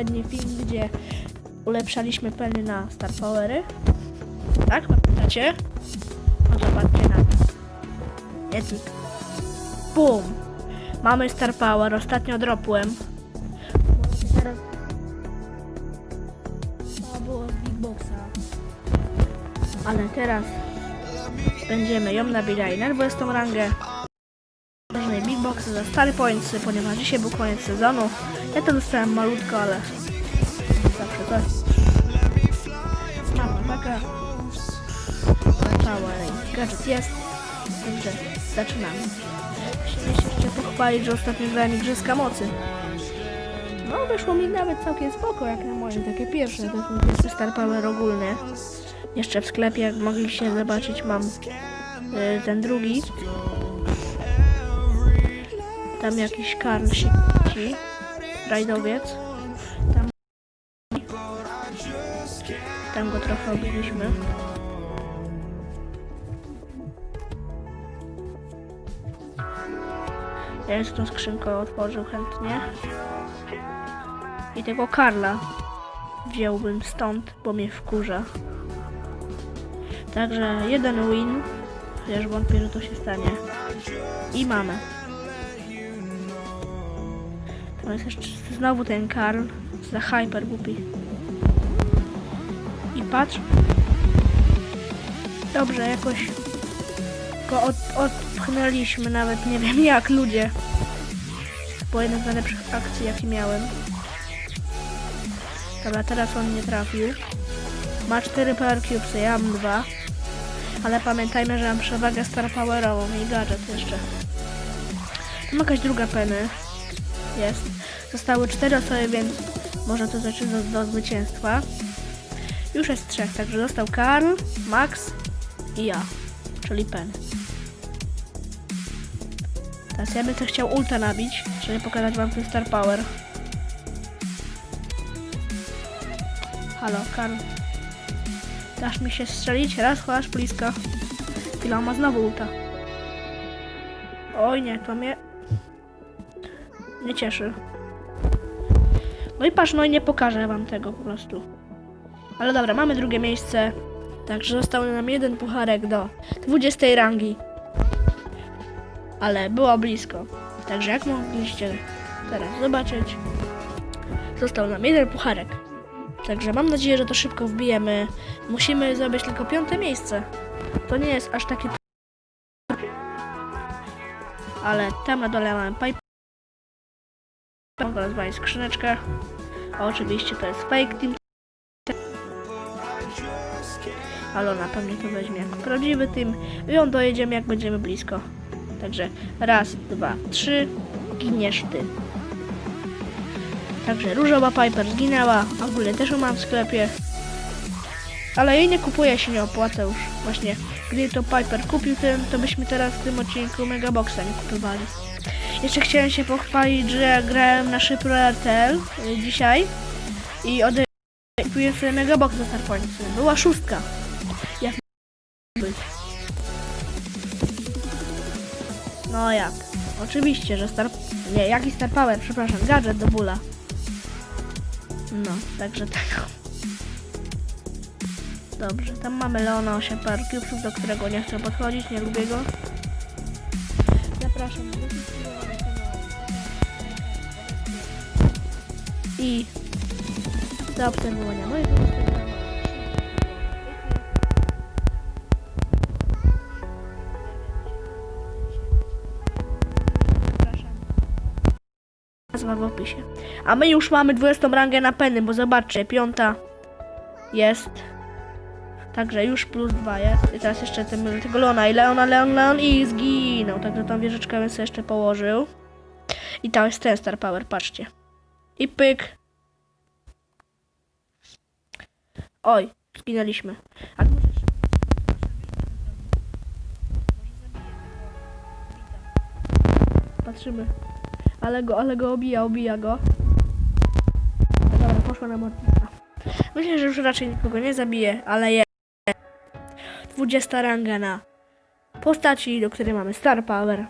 poprzedni film, gdzie ulepszaliśmy peny na Star Powery. Tak? Pamiętacie? No to patrzcie na to. Epic. Bum! Mamy Star Power, ostatnio dropłem. Teraz... To było z Big Boxa. Ale teraz będziemy ją nabierali na 20 rangę. Big Boxy za stare pointsy, ponieważ dzisiaj był koniec sezonu. Ja to dostałem malutko, ale zawsze coś. Mama taka. Cała gadżet jest. Także zaczynamy. Musimy się jeszcze pochwalić, że ostatnio grałem Igrzyska Mocy. No, wyszło mi nawet całkiem spoko, jak na moje takie pierwsze. To jest Star Power ogólny. Jeszcze w sklepie, jak mogliście zobaczyć, mam y, ten drugi. Tam jakiś Karl sieci, rajdowiec. Tam, tam go trochę obiliśmy. Ja już tą skrzynkę otworzył chętnie. I tego Karla wziąłbym stąd, bo mnie wkurza. Także jeden win, chociaż wątpię, że to się stanie. I mamy. To jest jeszcze znowu ten Karl za Hyper głupi. I patrz. Dobrze, jakoś go od, odpchnęliśmy, nawet nie wiem jak ludzie. Bo jedna z najlepszych akcji jakie miałem. Dobra, teraz on nie trafił. Ma 4 Power Cubesy, ja mam 2. Ale pamiętajmy, że mam przewagę Star Powerową i gadżet jeszcze. Tam jakaś druga penny jest. Zostały 4 osoby, więc może to zacząć do, do zwycięstwa. Już jest trzech, także został Karl, Max i ja, czyli Pen. Teraz ja bym to chciał ulta nabić, żeby pokazać wam ten Star Power. Halo, Karl. Dasz mi się strzelić? Raz, chociaż blisko. Chwila, ma znowu ulta. Oj nie, to mnie nie cieszy. No i patrz, no i nie pokażę wam tego po prostu. Ale dobra, mamy drugie miejsce. Także został nam jeden pucharek do 20 rangi. Ale było blisko. Także jak mogliście teraz zobaczyć, został nam jeden pucharek. Także mam nadzieję, że to szybko wbijemy. Musimy zrobić tylko piąte miejsce. To nie jest aż takie. Ale tam na dole mamy pipe. Mogę rozwalić skrzyneczkę. Oczywiście to jest fake team. Ale ona pewnie to weźmie jako prawdziwy team. I ją dojedziemy jak będziemy blisko. Także raz, dwa, trzy. Giniesz ty. Także różowa Piper zginęła. Ogólnie też ją mam w sklepie. Ale jej nie kupuję, się nie opłaca już. Właśnie, gdy to Piper kupił ten, to byśmy teraz w tym odcinku Megaboxa nie kupowali. Jeszcze chciałem się pochwalić, że grałem na Szybro RTL y, dzisiaj i ode... kupiłem sobie Megabox do Starpointsy. Była szóstka. Jak być. No jak? Oczywiście, że Star... Nie, jaki Star Power, przepraszam, gadżet do bóla. No, także tak. Dobrze, tam mamy Leona 8 par cubesów, do którego nie chcę podchodzić, nie lubię go. Zapraszam I do obserwowania mojego. Nazwa w opisie. A my już mamy 20 rangę na peny, bo zobaczcie, piąta jest. Także już plus dwa jest. I teraz jeszcze ten, tego Leona i Leona, Leon, Leon i zginął. Także tą wieżyczkę bym sobie jeszcze położył. I to jest ten Star Power, patrzcie. I pyk. Oj, zginęliśmy. A. Patrzymy. Ale go, ale go obija, obija go. Dobra, poszła na mortisa. Myślę, że już raczej nikogo nie zabije, ale jest 20 ranga na postaci, do której mamy Star Power.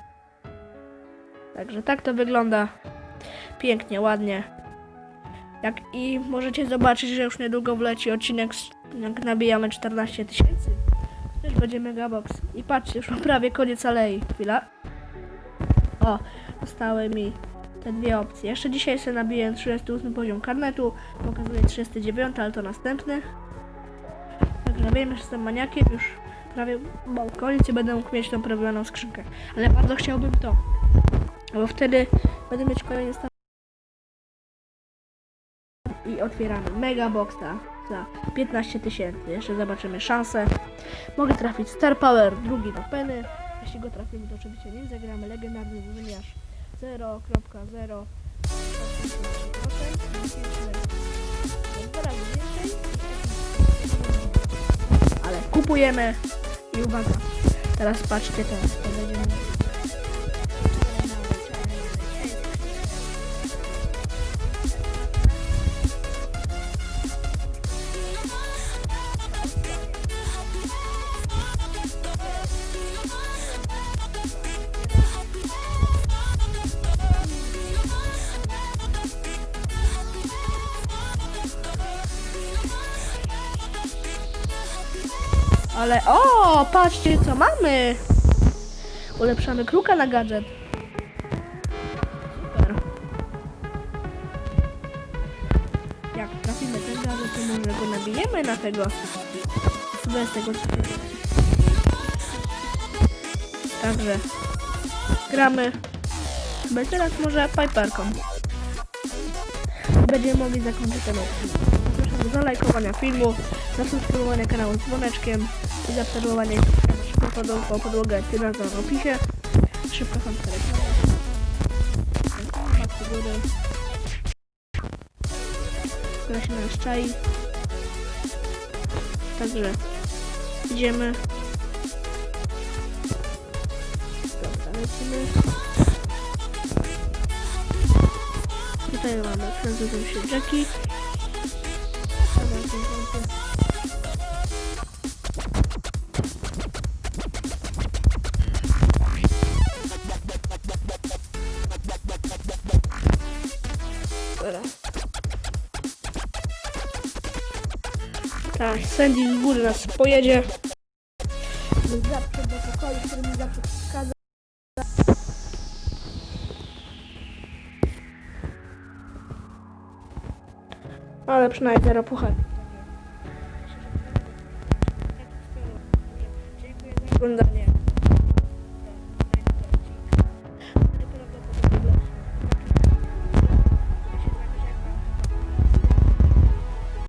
Także tak to wygląda. Pięknie, ładnie. Jak i możecie zobaczyć, że już niedługo wleci odcinek, jak nabijamy 14 tysięcy. Też będzie megabox. I patrzcie, już mam prawie koniec alei. Chwila. O, zostały mi te dwie opcje. Jeszcze dzisiaj sobie nabiję 38 poziom karnetu. Pokazuję 39, ale to następny. Także wiem, że jestem maniakiem. Już prawie mam koniec i będę mógł mieć tą prawioną skrzynkę. Ale bardzo chciałbym to. Bo wtedy będę mieć kolejny stan. I otwieramy mega boxa za 15 tysięcy. Jeszcze zobaczymy szansę. Mogę trafić Star Power, drugi do Penny. Jeśli go trafimy, to oczywiście nie zagramy. Legendarny wymiarz 0.0. Dwa razy więcej. Ale kupujemy i uwaga. Teraz patrzcie teraz. To będziemy... Ale o, patrzcie co mamy. Ulepszamy kruka na gadżet. Super. Jak trafimy ten gadżet, to może go nabijemy na tego. Bez tego Także gramy. Chyba teraz może piperką. Będziemy mogli zakończyć ten odcinek. Zalajkowania filmu, zasubskrybowania kanału z dzwoneczkiem i zaobserwowania szybko podłogę, podłogę tyle w opisie. Szybko sam góry. Która się nas czai. Także idziemy. Dobra. Tutaj mamy znajdują się Jackie. Tak, Sandy z góry nas pojedzie. Zawsze do pokoju, który mi zawsze. Ale przynajmniej zero puchar. Oglądanie.